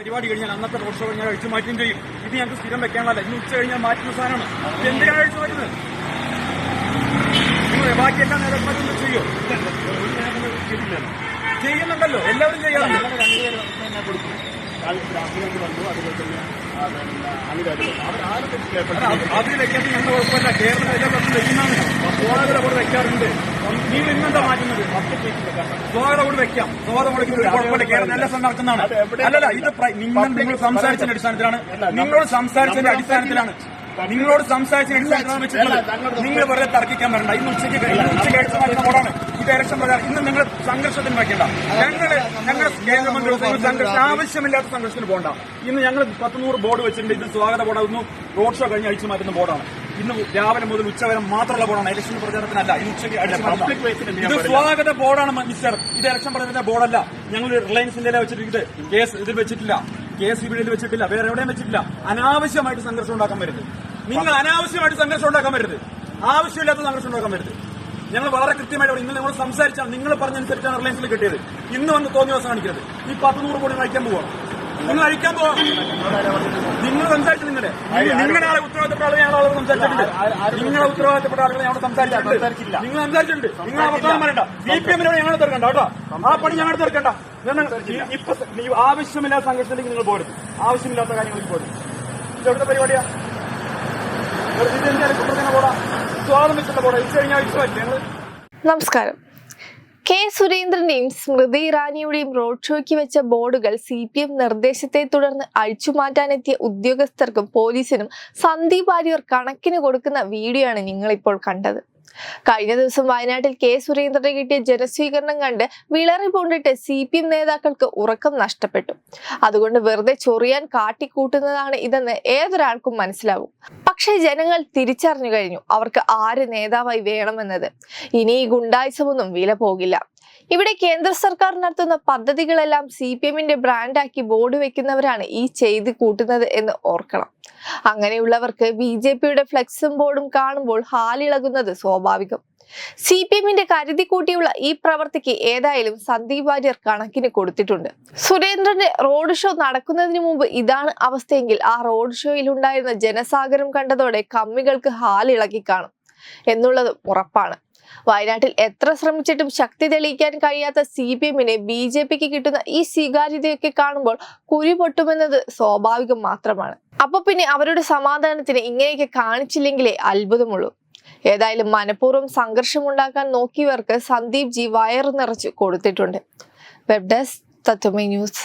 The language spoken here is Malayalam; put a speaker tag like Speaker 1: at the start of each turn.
Speaker 1: പരിപാടി കഴിഞ്ഞാൽ അന്നത്തെ റോഡ് ഷോ ഞാൻ അഴിച്ചു മാറ്റുകയും ചെയ്യും. ഇത് ഞങ്ങൾക്ക് സ്ഥിരം വെക്കാനുള്ള ഇന്ന് ഉച്ച കഴിഞ്ഞാൽ മാറ്റുന്ന സാധനമാണ്. എന്തിനാണ് അഴിച്ചു മാറ്റുന്നത്? നിങ്ങൾ ബാക്കിയെല്ലാം മാറ്റുന്നത് ചെയ്യോ? ചെയ്യുന്നുണ്ടല്ലോ. എല്ലാവരും ചെയ്യാറുണ്ട് അതിൽ വെക്കാൻ ഞങ്ങൾ കുഴപ്പമില്ല എല്ലാ സ്ഥലത്തും വെക്കുന്നതാണ് സ്വാഗത അവിടെ വെക്കാറുണ്ട്. നിങ്ങൾ ഇന്നെന്താ മാറ്റുന്നത്? സ്വാഗതം കൂടി വെക്കാം. സ്വാഗതം കൂടി കുഴപ്പമില്ല കേരളം നല്ല നടക്കുന്നതാണ് അല്ലല്ല ഇത് നിങ്ങൾ നിങ്ങൾ സംസാരിച്ചതിന്റെ അടിസ്ഥാനത്തിലാണ്. നിങ്ങളോട് സംസാരിച്ചതിന്റെ അടിസ്ഥാനത്തിലാണ്. നിങ്ങളോട് സംസാരിച്ചതിന്റെ അടിസ്ഥാനത്തിലാണ് വെച്ചിട്ടുള്ളത്. നിങ്ങൾ വെറുതെ തർക്കിക്കാൻ വരണ്ട. ഇന്ന് ഉച്ചയ്ക്ക് ഉച്ചയ്ക്ക് മാറ്റുന്ന ബോർഡാണ് ഇത് ഇലക്ഷൻ പ്രകാരം ഇന്ന് നിങ്ങൾ സംഘർഷത്തിന് വയ്ക്കണ്ട. ഞങ്ങൾ ഞങ്ങൾ കേന്ദ്രമന്ത്രി സംഘർഷം ആവശ്യമില്ലാത്ത സംഘർഷത്തിന് പോകണ്ട. ഇന്ന് ഞങ്ങൾ പത്തുനൂറ് ബോർഡ് വെച്ചിട്ടുണ്ട്. ഇത് സ്വാഗത ബോർഡാകുന്നു. റോഡ് ഷോ കഴിഞ്ഞ് അഴിച്ചു മാറ്റുന്ന ബോർഡാണ്. ഇന്ന് രാവിലെ മുതൽ ഉച്ചവരെ മാത്രമുള്ള ബോർഡാണ് ഇലക്ഷൻ പ്രചാരണത്തിനല്ല ഈ ഉച്ചയ്ക്ക്. ഇത് സ്വാഗത ബോർഡാണ് മിസ്റ്റർ ഇത് ഇലക്ഷൻ പ്രചരണത്തിന്റെ ബോർഡല്ല ഞങ്ങൾ റിലയൻസ് വെച്ചിട്ട് ഇത് കേസ് ഇതിൽ വെച്ചിട്ടില്ല. കെ സി ബിയിൽ വെച്ചിട്ടില്ല. വേറെ എവിടെയും വെച്ചിട്ടില്ല. അനാവശ്യമായിട്ട് സംഘർഷം ഉണ്ടാക്കാൻ വരുന്നത് നിങ്ങൾ അനാവശ്യമായിട്ട് സംഘർഷം ഉണ്ടാക്കാൻ വരുന്നത് ആവശ്യമില്ലാത്ത സംഘർഷം ഉണ്ടാക്കാൻ വരുന്നത് ഞങ്ങൾ വളരെ കൃത്യമായിട്ട് ഇന്ന് നിങ്ങൾ സംസാരിച്ചാണ്. നിങ്ങൾ പറഞ്ഞനുസരിച്ചാണ് റിലയൻസിൽ കിട്ടിയത്. ഇന്ന് വന്ന് തോന്നിയ ദിവസം കാണിക്കരുത്. ഈ പത്ത് നൂറ് കോടി വായിക്കാൻ പോവാം. നിങ്ങൾ അഴിക്കാൻ പോവാം നിങ്ങൾ സംസാരിച്ചു നിങ്ങളെ. നിങ്ങളുടെ ആളെ ഉത്തരവാദിത്തപ്പെട്ട ആളുകൾ ഞങ്ങൾ ആളുകൾ സംസാരിച്ചിട്ടുണ്ട്. നിങ്ങളെ ഉത്തരവാദിത്തപ്പെട്ട ആളുകൾ ഞങ്ങൾ സംസാരിച്ചിട്ടുണ്ട്. നിങ്ങൾ സംസാരിച്ചിട്ടുണ്ട്. നിങ്ങൾ അവസാനം പറയണ്ട. സി പി എമ്മിനോട് ഞങ്ങൾ തീർക്കണ്ട കേട്ടോ. ആ പണി ഞങ്ങൾ തീർക്കണ്ട ഇപ്പൊ ആവശ്യമില്ലാത്ത സംഘർഷത്തിലേക്ക് നിങ്ങൾ പോരുത്. ആവശ്യമില്ലാത്ത കാര്യങ്ങളിൽ പോരുത്. ഇതെവിടുത്തെ പരിപാടിയാ? സ്വാതന്ത്ര്യത്തിന്റെ പോടാ? ഇച്ചു കഴിഞ്ഞാൽ ഇച്ചു ഞങ്ങൾ
Speaker 2: നമസ്കാരം. കെ സുരേന്ദ്രന്റെയും സ്മൃതി ഇറാനിയുടെയും റോഡ് ഷോയ്ക്ക് വെച്ച ബോർഡുകൾ സി പി എം നിർദ്ദേശത്തെ തുടർന്ന് അഴിച്ചുമാറ്റാനെത്തിയ ഉദ്യോഗസ്ഥർക്കും പോലീസിനും സന്ദീപ് വാര്യർ കണക്കിന് കൊടുക്കുന്ന വീഡിയോ ആണ് നിങ്ങളിപ്പോൾ കണ്ടത്. കഴിഞ്ഞ ദിവസം വയനാട്ടിൽ കെ സുരേന്ദ്രന് കിട്ടിയ ജനസ്വീകരണം കണ്ട് വിളറി പൂണ്ടിട്ട് സി പി എം നേതാക്കൾക്ക് ഉറക്കം നഷ്ടപ്പെട്ടു. അതുകൊണ്ട് വെറുതെ ചൊറിയാൻ കാട്ടിക്കൂട്ടുന്നതാണ് ഇതെന്ന് ഏതൊരാൾക്കും മനസ്സിലാവും. പക്ഷേ ജനങ്ങൾ തിരിച്ചറിഞ്ഞു കഴിഞ്ഞു അവർക്ക് ആര് നേതാവായി വേണമെന്നത്. ഇനി ഈ ഗുണ്ടായിസമൊന്നും വില പോകില്ല. ഇവിടെ കേന്ദ്ര സർക്കാർ നടത്തുന്ന പദ്ധതികളെല്ലാം സി പി എമ്മിന്റെ ബ്രാൻഡാക്കി ബോർഡ് വെക്കുന്നവരാണ് ഈ ചെയ്ത് കൂട്ടുന്നത് എന്ന് ഓർക്കണം. അങ്ങനെയുള്ളവർക്ക് ബി ജെ പിയുടെ ഫ്ലെക്സും ബോർഡും കാണുമ്പോൾ ഹാലിളകുന്നത് സ്വാഭാവികം. സി പി എമ്മിന്റെ കരുതി കൂട്ടിയുള്ള ഈ പ്രവൃത്തിക്ക് ഏതായാലും സന്ദീപ് വാര്യർ കണക്കിന് കൊടുത്തിട്ടുണ്ട്. സുരേന്ദ്രന്റെ റോഡ് ഷോ നടക്കുന്നതിന് മുമ്പ് ഇതാണ് അവസ്ഥയെങ്കിൽ ആ റോഡ് ഷോയിൽ ഉണ്ടായിരുന്ന ജനസാഗരം കണ്ടതോടെ കമ്മികൾക്ക് ഹാലിളക്കി കാണും. എന്നുള്ളത് ഉറപ്പാണ്. വയനാട്ടിൽ എത്ര ശ്രമിച്ചിട്ടും ശക്തി തെളിയിക്കാൻ കഴിയാത്ത സി പി എമ്മിനെ ബി ജെ പിക്ക് കിട്ടുന്ന ഈ സ്വീകാര്യതയൊക്കെ കാണുമ്പോൾ കുരി പൊട്ടുമെന്നത് സ്വാഭാവികം മാത്രമാണ്. അപ്പൊ പിന്നെ അവരുടെ സമാധാനത്തിന് ഇങ്ങനെയൊക്കെ കാണിച്ചില്ലെങ്കിലേ അത്ഭുതമുള്ളൂ. ഏതായാലും മനഃപൂർവം സംഘർഷമുണ്ടാക്കാൻ നോക്കിയവർക്ക് സന്ദീപ് ജി വയർ നിറച്ച് കൊടുത്തിട്ടുണ്ട്. Web desk തത്വമേ news